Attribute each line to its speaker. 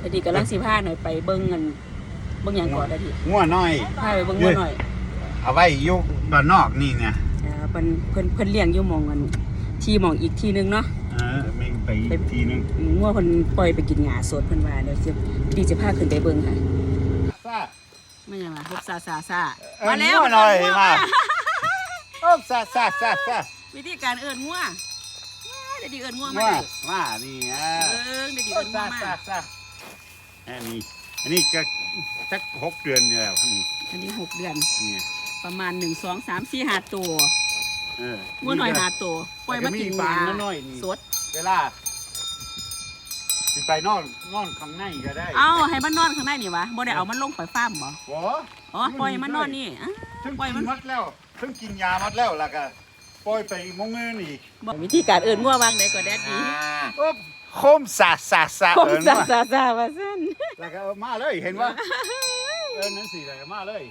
Speaker 1: แต่ดีกำลังสิพาหน่อยไปเบิ่งเงินเบิ่งหยังก่อนได้ดิ
Speaker 2: งัวน้อย
Speaker 1: พาไปเบิ่งงัวหน่อย
Speaker 2: เอาไว้อยู่บ้านนอกนี่ไง
Speaker 1: เอ่อเพิ่นเพิ่นเพิ่นเลี้ยงอยู่หมองกันที่หมองอีกที่หนึงเนาะ
Speaker 2: เออแม่งไปอีกทีนึง
Speaker 1: งัวเพิ่นปล่อยไปกินหญ้าสดเพิ่นว่าเดี๋ยวสิดีจะพาขึ้นไปเบิ่งค่ะ
Speaker 2: ซ่า
Speaker 1: ไม่ยังล่ะพบซาซาซา
Speaker 2: เอิ้น
Speaker 1: มาแล้ว
Speaker 2: งัวหน่อย
Speaker 1: งัว
Speaker 2: มาโอ้ซ่าซ่าซ่าซ่า
Speaker 1: วิธีการเอิ้นงัวว้าเดี๋ยวดีเอิ้นงัวมา
Speaker 2: งัว
Speaker 1: ได้
Speaker 2: มานี่อะ
Speaker 1: เอิ้งเดี๋ยวดีเอิ้นงัว
Speaker 2: ซ่า
Speaker 1: มา
Speaker 2: ซ่าซ่า อันนี้อันนี้ก็สักหกเดือนแล้วอันนี้
Speaker 1: อันนี้หกเดือน
Speaker 2: เนี่ย
Speaker 1: ประมาณหนึ่งสองสามสี่ห้าตัว
Speaker 2: เออ
Speaker 1: งัวหน่อยห้าตัวปล่อยมากินห
Speaker 2: ฟา
Speaker 1: ญ้าง
Speaker 2: น้อยๆนี่
Speaker 1: สด
Speaker 2: เวลาสิไปนอนนอนข้างในก็ได้
Speaker 1: เอาให้มันนอนข้างในนี่วะบ่ได้เอามันลงไปฟาร์มบ่
Speaker 2: บ่
Speaker 1: อ๋อปล่อยมันนอนนี่อะ
Speaker 2: ถึง
Speaker 1: ปล่อย
Speaker 2: กิ
Speaker 1: มัน
Speaker 2: น มัดแล้วถึงกินยามัดแล้วแล้วก็ ปล่อยไปมงเงินอีก
Speaker 1: บอกวิธีการเอิ้นงัววางได้ก็แดดดี
Speaker 2: โอ้โคมสาสาสา
Speaker 1: คม
Speaker 2: เอิญ
Speaker 1: ซา
Speaker 2: ว่า
Speaker 1: ซาซาว่าซั่น
Speaker 2: แล้วก็เอามาเลยเห็นว่าเออนั่นสิเลยมาเลย